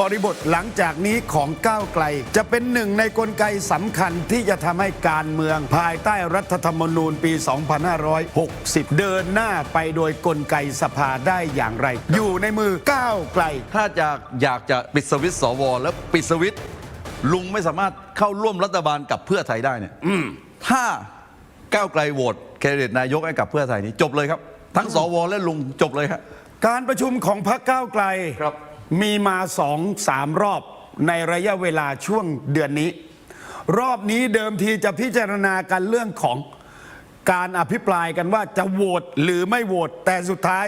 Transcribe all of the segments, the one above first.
บริบทหลังจากนี้ของก้าวไกล จะเป็นหนึ่งในกลไกสำคัญที่จะทำให้การเมือง ภายใต้รัฐธรรมนูญปี 2560 เดินหน้าไปโดยกลไกสภาได้อย่างไร อยู่ในมือก้าวไกล ถ้าอยากอยากจะปิดสวิตช์สวแล้วปิดสวิตช์ลุงไม่สามารถเข้าร่วมรัฐบาลกับเพื่อไทยได้เนี่ยถ้าก้าวไกลโหวตแคนดิเดตนายกให้กับเพื่อไทยนี่จบเลยครับ ทั้งสวและลุงจบเลยครับการประชุมของพรรคก้าวไกลครับ มีมาสองสามรอบในระยะเวลาช่วงเดือนนี้ รอบนี้เดิมทีจะพิจารณากันเรื่องของการอภิปรายกันว่าจะโหวตหรือไม่โหวตแต่สุดท้าย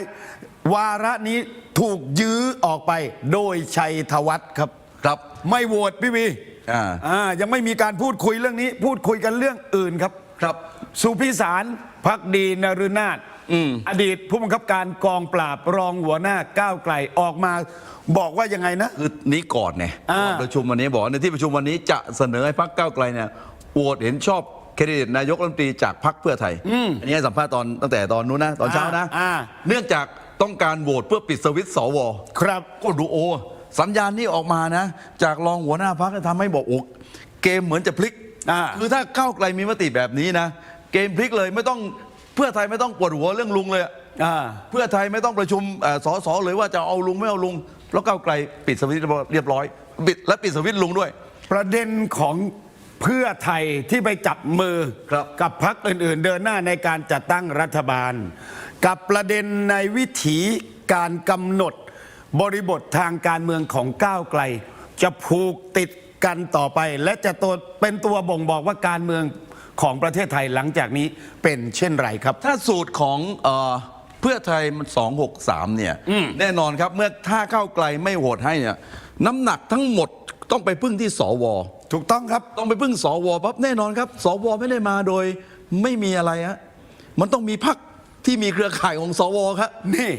วาระนี้ถูกยื้อออกไปโดยชัยธวัฒน์ครับครับ ไม่โหวตพี่วีอ่าอ่ายังไม่มีการพูดคุยเรื่องนี้ พูดคุยกันเรื่องอื่นครับ ครับ สุพิสารพักดีนรุนาถ อดีตผู้บังคับการกองปราบรองหัวหน้าก้าวไกลออกมาบอกว่ายังไงนะ คือนี้ก่อนเนี่ยอ่า ก่อนประชุมวันนี้บอกว่าในที่ประชุมวันนี้จะเสนอให้พรรคก้าวไกลเนี่ยโหวตเห็นชอบแคนดิเดตนายกรัฐมนตรีจากพรรคเพื่อไทย อันนี้ให้สัมภาษณ์ตอนตั้งแต่ตอนนู้นนะ ตอนเช้านะ อ่า เนื่องจากต้องการโหวตเพื่อปิดสวิตช์สว ครับ ก็ดูโอ สัญญาณนี้ออกมานะ จากรองหัวหน้าพักทำให้บอกโอ้เกมเหมือนจะพลิก อ่า คือถ้าก้าวไกลมีมติแบบนี้นะ เกมพลิกเลยไม่ต้องเพื่อไทยไม่ต้องปวดหัวเรื่องลุงเลยอะอ่า เพื่อไทยไม่ต้องประชุมเอ่อสสเลยว่าจะเอาลุงไม่เอาลุงเพราะก้าวไกลปิดสวิตช์เรียบร้อยปิดและปิดสวิตช์ลุงด้วย ประเด็นของเพื่อไทยที่ไปจับมือครับ กับพรรคอื่น ๆ เดินหน้าในการจัดตั้งรัฐบาล กับประเด็นในวิถีการกำหนด บริบททางการเมืองของก้าวไกล จะผูกติดกันต่อไป และจะตัวเป็นตัวบ่งบอกว่าการเมือง ของประเทศไทยหลังจากนี้เป็นเช่นไรครับ ถ้าสูตรของเอ่อเพื่อไทยมัน263 เนี่ย แน่นอนครับเมื่อถ้าก้าวไกลไม่โหวตให้เนี่ยน้ำหนักทั้งหมดต้องไปพึ่งที่สว ถูกต้องครับ ต้องไปพึ่งสวปั๊บแน่นอนครับ สวไม่ได้มาโดยไม่มีอะไรฮะมันต้องมีพักที่มีเครือข่ายของสวครับ นี่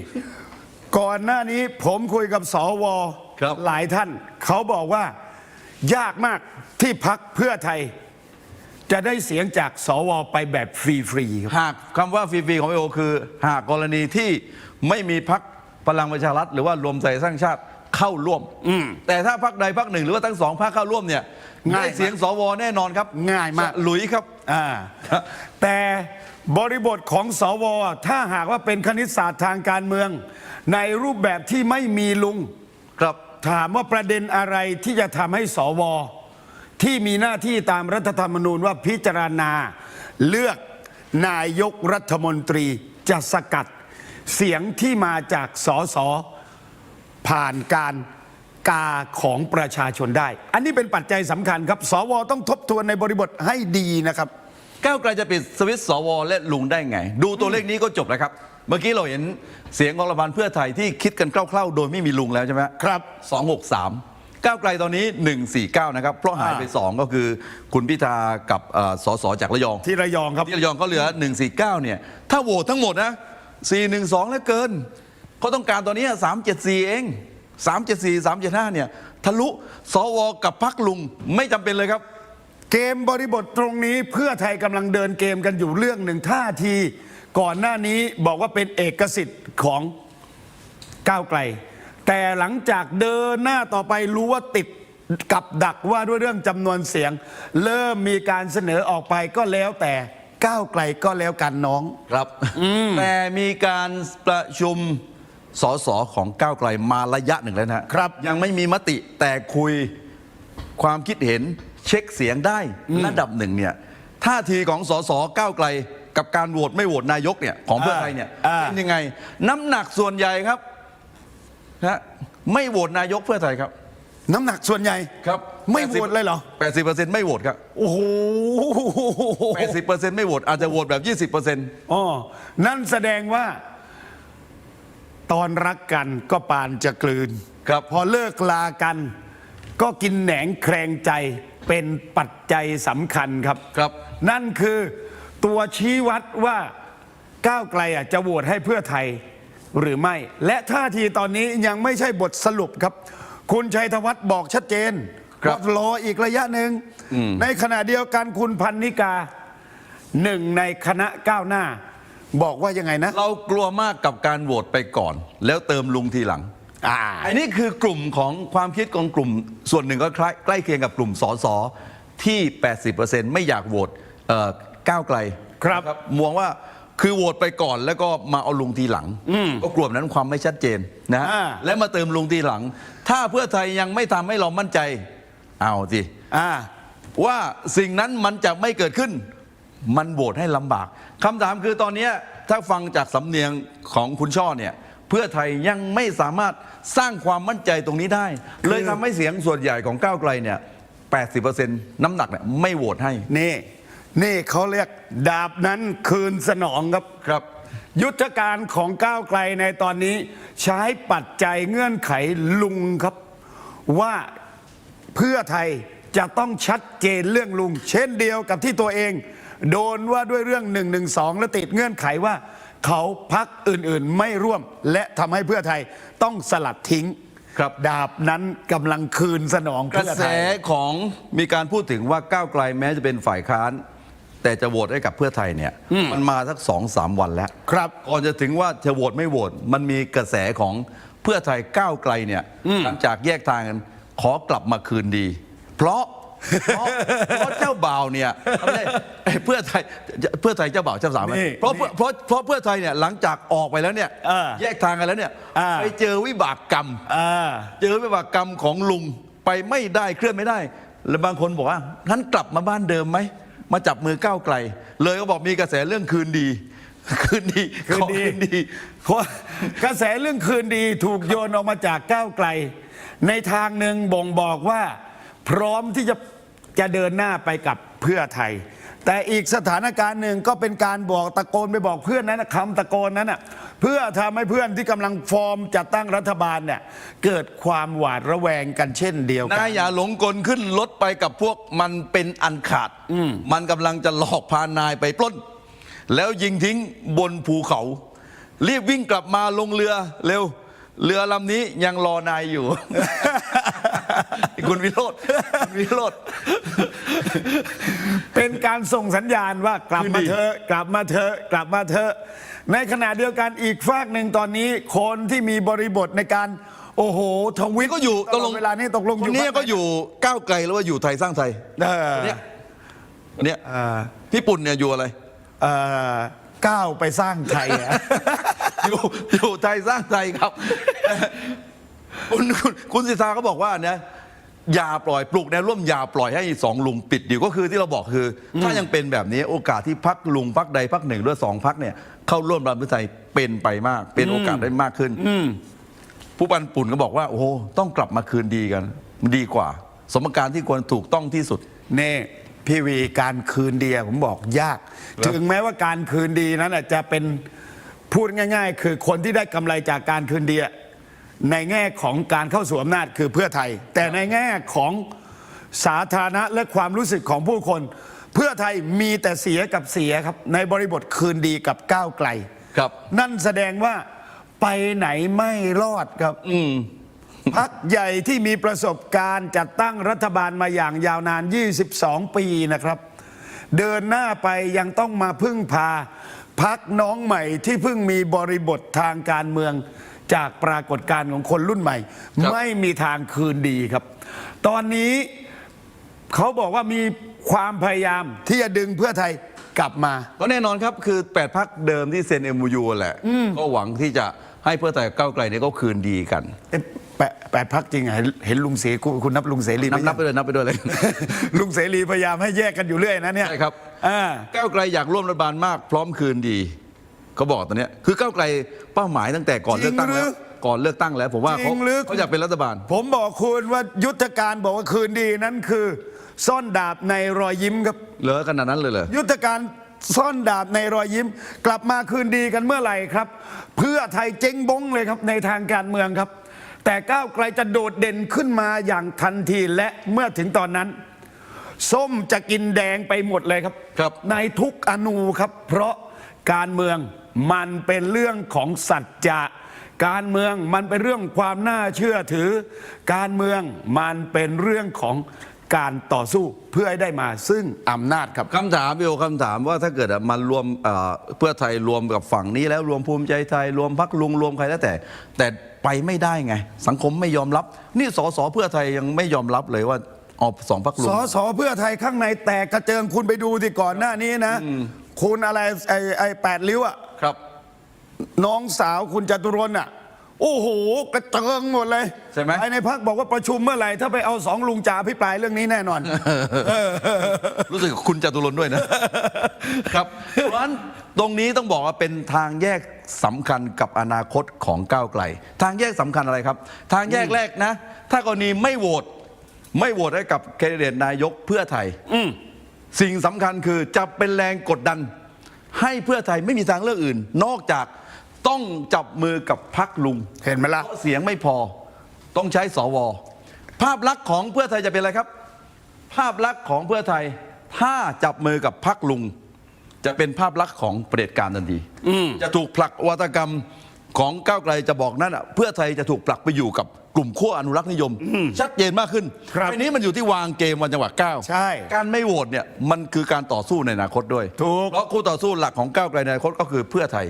ก่อนหน้านี้ผมคุยกับสวครับ หลายท่าน เขาบอกว่ายากมากที่พักเพื่อไทย จะได้เสียงจากสวไปแบบฟรีๆครับ หากคำว่าฟรีๆของไอโอคือ หากกรณีที่ไม่มีพักพลังประชารัฐหรือว่ารวมใจสร้างชาติเข้าร่วมแต่ถ้าพักใดพักหนึ่งหรือว่าทั้งสองพักเข้าร่วมเนี่ยง่ายได้เสียงสวแน่นอนครับง่ายมาก หลุยครับ อ่าแต่บริบทของสวถ้าหากว่าเป็นคณิตศาสตร์ทางการเมือง ในรูปแบบที่ไม่มีลุง ครับ ถามว่าประเด็นอะไรที่จะทำให้สว ที่มีหน้าที่ตามรัฐธรรมนูญว่าพิจารณาเลือกนายกรัฐมนตรีจะสกัดเสียงที่มาจากสสผ่านการกาของประชาชนได้ อันนี้เป็นปัจจัยสำคัญครับ สวต้องทบทวนในบริบทให้ดีนะครับ ก้าวไกลจะปิดสวิตช์สวและลุงได้ไง ดูตัวเลขนี้ก็จบแล้วครับ เมื่อกี้เราเห็นเสียงของรัฐบาลเพื่อไทยที่คิดกันคร่าวๆ โดยไม่มีลุงแล้วใช่ไหมครับ 263 ก้าวไกลตอนนี้ 149 นะครับ เพราะหายไป 2 ก็คือคุณพิธากับเอ่อสสจากระยอง ที่ระยองครับ ที่ระยองก็เหลือ 149 เนี่ย ถ้าโหวตทั้งหมดนะ 412 แล้วเกินเขาต้องการตอนนี้ 374 เอง 374 375 เนี่ย ทะลุสวกับพักลุงไม่จำเป็นเลยครับ เกมบริบทตรงนี้เพื่อไทยกำลังเดินเกมกันอยู่เรื่องหนึ่งท่าที ก่อนหน้านี้บอกว่าเป็นเอกสิทธิ์ของก้าวไกล แต่หลังจากเดินหน้าต่อไปรู้ว่าติดกับดักว่าด้วยเรื่องจำนวนเสียง เริ่มมีการเสนอออกไปก็แล้วแต่ก้าวไกลก็แล้วกันน้อง ครับ แต่มีการประชุมสสของก้าวไกลมาระยะหนึ่งแล้วนะฮะครับ ยังไม่มีมติแต่คุยความคิดเห็นเช็คเสียงได้ระดับหนึ่งเนี่ยท่าทีของสสก้าวไกล กับการโหวตไม่โหวตนายกเนี่ยของเพื่อไทยเนี่ยอ่าเป็นยังไง น้ำหนักส่วนใหญ่ครับ นะไม่โหวตนายกเพื่อไทยครับ น้ำหนักส่วนใหญ่ครับไม่โหวตเลยเหรอ 80%ไม่โหวตครับ โอ้โห80%ไม่โหวตอาจจะโหวตแบบ 20%อ๋อนั่นแสดงว่า ตอนรักกันก็ปานจะกลืนครับพอเลิกลากัน ก็กินแหนงแครงใจเป็นปัจจัยสำคัญครับครับ นั่นคือตัวชี้วัดว่าก้าวไกลอะจะโหวตให้เพื่อไทย หรือไม่ และท่าทีตอนนี้ยังไม่ใช่บทสรุปครับ คุณชัยธวัฒน์บอกชัดเจนครับว่ารออีกระยะหนึ่ง ในขณะเดียวกันคุณพันนิกาหนึ่งในคณะก้าวหน้า บอกว่ายังไงนะ เรากลัวมากกับการโหวตไปก่อน แล้วเติมลุงทีหลังอ่าอันนี้คือกลุ่มของความคิดของกลุ่ม ส่วนหนึ่งก็ใกล้ใกล้เคียงกับกลุ่มสสที่ 80%ไม่อยากโหวตเอ่อก้าวไกลครับนะมองว่า คือโหวตไปก่อนแล้วก็มาเอาลุงทีหลัง ก็กลัวแบบนั้นความไม่ชัดเจนนะฮะอ่า และมาเติมลุงทีหลัง ถ้าเพื่อไทยยังไม่ทำให้เรามั่นใจ เอาสิ อ่า ว่าสิ่งนั้นมันจะไม่เกิดขึ้น มันโหวตให้ลำบากคำถามคือตอนเนี้ยถ้าฟังจากสำเนียงของคุณช่อเนี่ยเพื่อไทยยังไม่สามารถสร้างความมั่นใจตรงนี้ได้ เลยทำให้เสียงส่วนใหญ่ของก้าวไกลเนี่ย 80%น้ำหนักเนี่ยไม่โหวตให้ นี่ นี่เขาเรียกดาบนั้นคืนสนองครับครับ ยุทธการของก้าวไกลในตอนนี้ ใช้ปัจจัยเงื่อนไขลุงครับ ว่าเพื่อไทยจะต้องชัดเจนเรื่องลุง เช่นเดียวกับที่ตัวเอง โดนว่าด้วยเรื่อง1นึและติดเงื่อนไขว่า เขาพักอื่นๆไม่ร่วม และทำให้เพื่อไทยต้องสลัดทิ้งครับดาบนั้นกำลังคืนสนองกระเพื่อแสไทยของมีการพูดถึงว่าก้าวไกลแม้จะเป็นฝ่ายค้าน แต่จะโหวตให้กับเพื่อไทยเนี่ย มันมาสักสองสามวันแล้วครับก่อนจะถึงว่าจะโหวตไม่โหวตมันมีกระแสของเพื่อไทยก้าวไกลเนี่ยหลังจากแยกทางกันขอกลับมาคืนดี เพราะเพราะเพราะเจ้าบ่าวเนี่ยไม่ใช่เอ้ยเพื่อไทยเพื่อไทยเจ้าบ่าวเจ้าสาวไหมนี่เพราะเพราะเพราะเพราะเพื่อไทยเนี่ยหลังจากออกไปแล้วเนี่ยเออแยกทางกันแล้วเนี่ยอ่าไปเจอวิบากกรรมอ่าเจอวิบากกรรมของลุงไปไม่ได้เคลื่อนไม่ได้ แล้วบางคนบอกว่างั้นกลับมาบ้านเดิมไหม มาจับมือก้าวไกล เลยก็บอกมีกระแสเรื่องคืนดี คืนดีคืนขอดีคืนดีเพราะกระแสเรื่องคืนดีถูกโยนออกมาจากก้าวไกล ในทางหนึ่งบ่งบอกว่า พร้อมที่จะจะเดินหน้าไปกับเพื่อไทย แต่อีกสถานการณ์หนึ่งก็เป็นการบอกตะโกนไปบอกเพื่อนนั้นนะคำตะโกนนั้นน่ะเพื่อทำให้เพื่อนที่กำลังฟอร์มจัดตั้งรัฐบาลเนี่ยเกิดความหวาดระแวงกันเช่นเดียวกัน นายอย่าหลงกลขึ้นรถไปกับพวกมันเป็นอันขาด มันกำลังจะหลอกพานายไปปล้น แล้วยิงทิ้งบนภูเขา รีบวิ่งกลับมาลงเรือเร็ว เรือลำนี้ยังรอนายอยู่ คุณวิโรธคุณวิโรธ เป็นการส่งสัญญาณว่ากลับมาคืนดีเถอะกลับมาเถอะกลับมาเถอะในขณะเดียวกันอีกฝากหนึ่งตอนนี้คนที่มีบริบทในการ โอ้โหทวิตก็อยู่ตลอดเวลานี้ตกลงคนนี้พรรคก็อยู่ก้าวไกลแล้วว่าอยู่ไทยสร้างไทยเออคนเนี้ยคนเนี้ยเออพี่ปุ่นเนี่ยอยู่อะไร เอ่อก้าวไปสร้างไทยอะ อยู่อยู่ไทยสร้างไทยครับ คุณคุณคุณสิทธาก็บอกว่าเนี่ยอย่าปล่อยปลุกแนวร่วมอย่าปล่อยให้สองลุงปิดอยู่ก็คือที่เราบอกคืออถ้ายังเป็นแบบนี้โอกาสที่พักลุงพักใดพักหนึ่งหรือสองพักเนี่ยเข้าร่วมรัฐบาลไทยเป็นไปมาก เป็นโอกาสได้มากขึ้นผู้ปันปุ่นก็บอกว่า โอ้โหต้องกลับมาคืนดีกันดีกว่า สมการที่ควรถูกต้องที่สุดนี่พี่วีการคืนดีอะผมบอกยาก ถึงแม้ว่าการคืนดีนั้นอาจจะเป็นพูดง่าย ๆ คือคนที่ได้กำไรจากการคืนดีอะ ในแง่ของการเข้าสู่อำนาจคือเพื่อไทย แต่ในแง่ของสาธารณะและความรู้สึกของผู้คน เพื่อไทยมีแต่เสียกับเสียครับ ในบริบทคืนดีกับก้าวไกลครับ นั่นแสดงว่าไปไหนไม่รอดครับ อืมพักใหญ่ที่มีประสบการณ์จัดตั้งรัฐบาลมาอย่างยาวนาน 22 ปีนะครับ เดินหน้าไปยังต้องมาพึ่งพาพักน้องใหม่ที่เพิ่งมีบริบททางการเมือง จากปรากฏการณ์ของคนรุ่นใหม่ครับไม่มีทางคืนดีครับ ตอนนี้เขาบอกว่ามีความพยายามที่จะดึงเพื่อไทยกลับมา ก็แน่นอนครับคือ 8พักเดิมที่เซ็น MOU แหละ ก็หวังที่จะให้เพื่อไทยกับก้าวไกลเนี่ยก็คืนดีกันเอ๊ะแปดแปดพักจริงเหรอเห็นลุงเสรีคุณคุณนับลุงเสรีไหมนับนับไปเลยนับไปด้วยเลย ลุงเสรีพยายามให้แยกกันอยู่เรื่อยนะเนี่ยใช่ครับ อ่า ก้าวไกลอยากร่วมรัฐบาลมากพร้อมคืนดี เขาบอกตอนเนี้ยคือก้าวไกลเป้าหมายตั้งแต่ก่อนเลือกตั้งแล้วก่อนเลือกตั้งแล้ว ผมว่าจริเขางหรือ เขาอยากเป็นรัฐบาล ผมบอกคุณว่ายุทธการบอกว่าคืนดีนั้นคือ ซ่อนดาบในรอยยิ้มครับ เหลือขนาดนั้นเลยเหรอ ยุทธการซ่อนดาบในรอยยิ้ม กลับมาคืนดีกันเมื่อไหร่ครับ เพื่อไทยเจ๊งบงเลยครับในทางการเมืองครับ แต่ก้าวไกลจะโดดเด่นขึ้นมาอย่างทันทีและเมื่อถึงตอนนั้น ส้มจะกินแดงไปหมดเลยครับ ครับ ในทุกอนูครับ เพราะการเมือง มันเป็นเรื่องของสัจจะการเมืองมันเป็นเรื่องความน่าเชื่อถือ การเมืองมันเป็นเรื่องของการต่อสู้เพื่อให้ได้มาซึ่งอำนาจครับคำถามพี่โอคำถามว่าถ้าเกิดอะมันรวมเอ่อเพื่อไทยรวมกับฝั่งนี้แล้วรวมภูมิใจไทย รวมพักลุงรวมใครแล้วแต่ แต่ไปไม่ได้ไง สังคมไม่ยอมรับ นี่สสเพื่อไทยยังไม่ยอมรับเลยว่าออกสองพักลุสงอสอเพื่อไทยข้างในแตกกระเจิงคุณไปดูที่ก่อนหน้านี้นะ คุณอะไรไอ้ไอ้แปดริ้วอะ ครับ น้องสาวคุณจตุรนต์อะ โอ้โห กระเจิงหมดเลยใช่ไหม ภายในพักบอกว่าประชุมเมื่อไหร่ ถ้าไปเอาสองลุงจ่าพิปรายเรื่องนี้แน่นอน รู้สึกคุณจตุรนต์ด้วยนะ ครับเพราะฉะนั้นตรงนี้ต้องบอกว่าเป็นทางแยกสำคัญกับอนาคตของก้าวไกล ทางแยกสำคัญอะไรครับ ทางแยกแรกนะ ถ้ากรณีไม่โหวตไม่โหวตให้กับแคนดิเดตนายกเพื่อไทย สิ่งสำคัญคือจะเป็นแรงกดดัน ให้เพื่อไทยไม่มีทางเลือกอื่น นอกจากต้องจับมือกับพักลุงเห็นไหมล่ะ เพราะเสียงไม่พอ ต้องใช้สว ภาพลักษณ์ของเพื่อไทยจะเป็นอะไรครับ ภาพลักษณ์ของเพื่อไทย ถ้าจับมือกับพักลุง จะเป็นภาพลักษณ์ของเผด็จการทันทีจะถูกผลักวัตกรรมของก้าวไกลจะบอกนั่นอะเพื่อไทยจะถูกผลักไปอยู่กับ กลุ่มขั้วอนุรักษ์นิยม ชัดเจนมากขึ้นครับทีนี้มันอยู่ที่วางเกมวันจังหวะก้าวใช่ การไม่โหวตเนี่ยมันคือการต่อสู้ในอนาคตด้วย ถูก เพราะคู่ต่อสู้หลักของก้าวไกลในอนาคตก็คือเพื่อไทย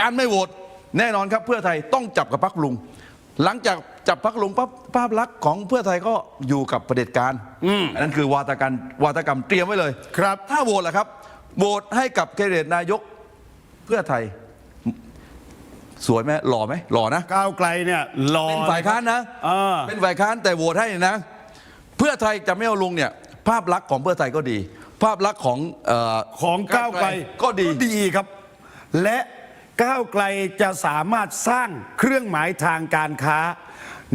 การไม่โหวตแน่นอนครับเพื่อไทยต้องจับกับพรรคลุง หลังจากจับพรรคลุงปั๊บภาพลักษณ์ของเพื่อไทยก็อยู่กับเผด็จการอันนั้นคือวาตการวาตกรรมเตรียมไว้เลยครับ ถ้าโหวตล่ะครับโหวตให้กับแคนดิเดตนายกเพื่อไทย สวยไหมหล่อไหมหล่อนะก้าวไกลเนี่ยรอเป็นฝ่ายค้านนะเออเป็นฝ่ายค้านแต่โหวตให้นะ เพื่อไทยจะไม่เอาลุงเนี่ย ภาพลักษณ์ของเพื่อไทยก็ดี ภาพลักษณ์ของเของก้าวไกลก็ดีดีครับ และก้าวไกลจะสามารถสร้างเครื่องหมายทางการค้า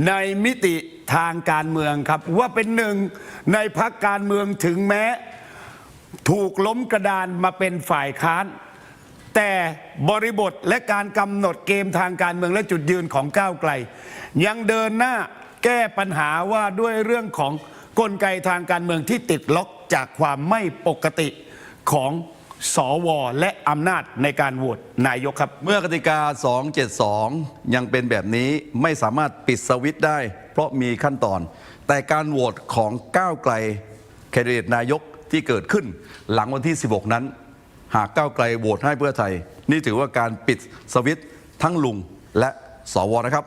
ในมิติทางการเมืองครับ ว่าเป็นหนึ่งในพักการเมืองถึงแม้ ถูกล้มกระดานมาเป็นฝ่ายค้าน แต่บริบทและการกำหนดเกมทางการเมืองและจุดยืนของก้าวไกล ยังเดินหน้าแก้ปัญหาว่าด้วยเรื่องของกลไกทางการเมืองที่ติดล็อกจากความไม่ปกติของสวและอำนาจในการโหวตนายกครับ เมื่อกติกา 272 ยังเป็นแบบนี้ไม่สามารถปิดสวิตช์ได้ เพราะมีขั้นตอน แต่การโหวตของก้าวไกลแคนดิเดตนายกที่เกิดขึ้น หลังวันที่ 16 นั้น หากก้าวไกลโหวตให้เพื่อไทย นี่ถือว่าการปิดสวิตทั้งลุงและสวนะครับ